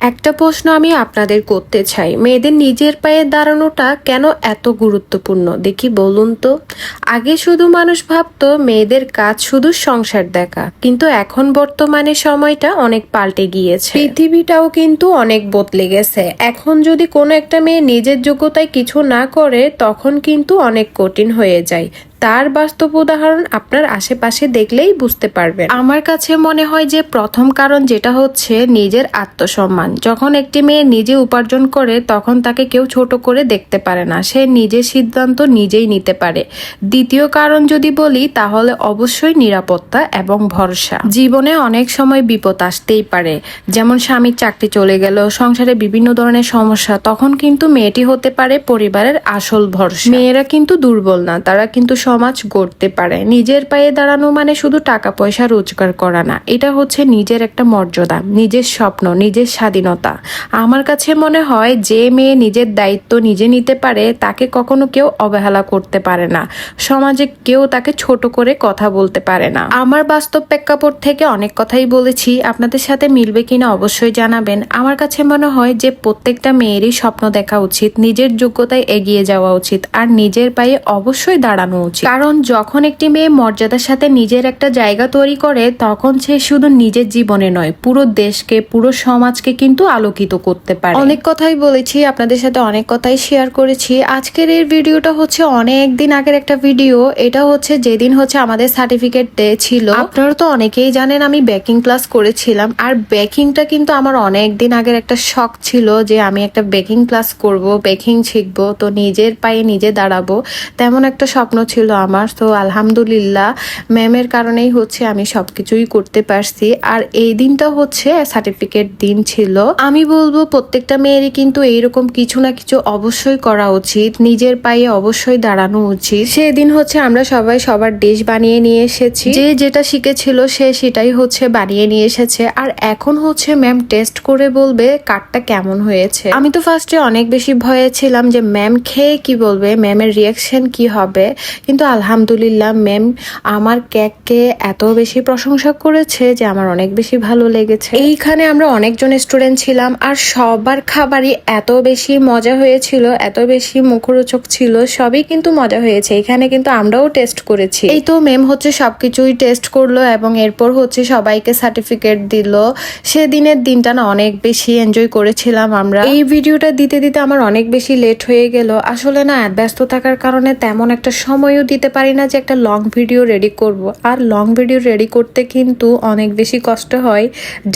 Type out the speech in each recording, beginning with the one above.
একটা প্রশ্ন আমি আপনাদের করতে চাই। মেয়েদের নিজের পায়ে দাঁড়ানোটা কেন এত গুরুত্বপূর্ণ? দেখি, বলুন তো। আগে শুধু মানুষ ভাবতো মেয়েদের কাজ শুধু সংসার দেখা, কিন্তু এখন বর্তমানে সময়টা অনেক পাল্টে গিয়েছে। পৃথিবীটাও কিন্তু অনেক বদলে গেছে। এখন যদি কোনো একটা মেয়ে নিজের যোগ্যতায় কিছু না করে, তখন কিন্তু অনেক কঠিন হয়ে যায়। তার বাস্তব উদাহরণ আপনার আশেপাশে দেখলেই বুঝতে পারবেন। আমার কাছে মনে হয় যে প্রথম কারণ যেটা হচ্ছে নিজের আত্মসম্মান। যখন একটি মেয়ে নিজে উপার্জন করে, তখন তাকে কেউ ছোট করে দেখতে পারে না। সে নিজের সিদ্ধান্ত নিজেই নিতে পারে। দ্বিতীয় কারণ যদি বলি, তাহলে অবশ্যই নিরাপত্তা এবং ভরসা। জীবনে অনেক সময় বিপদ আসতেই পারে। যেমন স্বামীর চাকরি চলে গেল, সংসারে বিভিন্ন ধরনের সমস্যা, তখন কিন্তু মেয়েটি হতে পারে পরিবারের আসল ভরসা। মেয়েরা কিন্তু দুর্বল না, তারা কিন্তু সমাজ গড়তে পারে। নিজের পায়ে দাঁড়ানো মানে শুধু টাকা, পয়সা, রোজগার করা না। এটা হচ্ছে নিজের একটা মর্যাদা, নিজের স্বপ্ন, নিজের স্বাধীনতা। আমার কাছে মনে হয় যে মেয়ে নিজের দায়িত্ব নিজে নিতে পারে, তাকে কখনো কেউ অবহেলা করতে পারে না। সমাজে কেউ তাকে ছোট করে কথা বলতে পারে না। আমার বাস্তব প্রেক্ষাপট থেকে অনেক কথাই বলেছি। আপনাদের সাথে মিলবে কিনা অবশ্যই জানাবেন। আমার কাছে মনে হয় যে প্রত্যেকটা মেয়েরই স্বপ্ন দেখা উচিত। নিজের যোগ্যতায় এগিয়ে যাওয়া উচিত। আর নিজের পায়ে অবশ্যই দাঁড়ানো উচিত। কারণ যখন একটি মেয়ে মর্যাদার সাথে নিজের একটা জায়গা তৈরি করে তখন সে শুধু নিজের জীবনে নয় পুরো দেশকে পুরো সমাজকে কিন্তু আলোকিত করতে পারে। অনেক কথাই বলেছি আপনাদের সাথে অনেক কথাই শেয়ার করেছি। আজকের এই ভিডিওটা হচ্ছে অনেক দিন আগের একটা ভিডিও এটা হচ্ছে যেদিন হচ্ছে আমাদের সার্টিফিকেট ডে ছিল। আপনারা তো অনেকেই জানেন আমি বেকিং ক্লাস করেছিলাম। আর বেকিংটা কিন্তু আমার অনেক দিন আগের একটা শখ ছিল যে আমি একটা বেকিং ক্লাস করব বেকিং শিখব তো নিজের পায়ে নিজে দাঁড়াবো তেমন একটা স্বপ্ন ছিল আমার তো আলহামদুলিল্লাহ ম্যামের কারণেই হচ্ছে আমি সবকিছুই করতে পারছি। আর এই দিনটা হচ্ছে সার্টিফিকেট দিন ছিল। আমি বলব, প্রত্যেকটা মেয়েরই কিন্তু এইরকম কিছু না কিছু অবশ্যই করা উচিত। নিজের পায়ে অবশ্যই দাঁড়ানো উচিত। সেদিন হচ্ছে আমরা সবাই সবার ডিশ বানিয়ে নিয়ে এসেছি। যে যেটা শিখেছিল সে সেটাই হচ্ছে বানিয়ে নিয়ে এসেছে। আর এখন হচ্ছে ম্যাম টেস্ট করে বলবে কাঠটা কেমন হয়েছে। আমি তো ফার্স্টে অনেক বেশি ভয়ে ছিলাম যে ম্যাম খেয়ে কি বলবে? ম্যামের রিয়াকশন কি হবে? কিন্তু আলহামদুলিল্লাহ ম্যাম আমার কেককে এত বেশি প্রশংসা করেছে যে আমার অনেক বেশি ভালো লেগেছে। এইখানে আমরা অনেকজন স্টুডেন্ট ছিলাম আর সবার খাবারই এত বেশি মজা হয়েছিল, এত বেশি মুখরোচক ছিল, সবই কিন্তু মজা হয়েছে। এখানে কিন্তু আমরাও টেস্ট করেছি। এই তো ম্যাম হচ্ছে সবকিছুই টেস্ট করল এবং এরপর হচ্ছে সবাইকে সার্টিফিকেট দিল। সেদিনের দিনটা না অনেক বেশি এনজয় করেছিলাম আমরা। এই ভিডিওটা দিতে দিতে আমার অনেক বেশি লেট হয়ে গেল। আসলে না ব্যস্ত থাকার কারণে তেমন একটা সময়ও দিতে পারি না যে একটা লং ভিডিও রেডি করব। আর লং ভিডিও রেডি করতে কিন্তু অনেক বেশি কষ্ট হয়,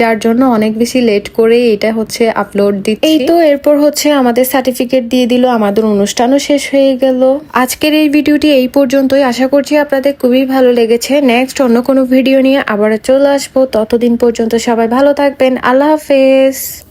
যার জন্য অনেক বেশি লেট করে এটা হচ্ছে আপলোড দিচ্ছি। এই তো এরপর হচ্ছে আমাদের সার্টিফিকেট দিয়ে দিল, আমাদের অনুষ্ঠানও শেষ হয়ে গেল। আজকের এই ভিডিওটি এই পর্যন্তই। আশা করছি আপনাদের খুবই ভালো লেগেছে। নেক্সট অন্য কোনো ভিডিও নিয়ে আবার চলে আসব। ততদিন পর্যন্ত সবাই ভালো থাকবেন। আল্লাহ হাফেজ।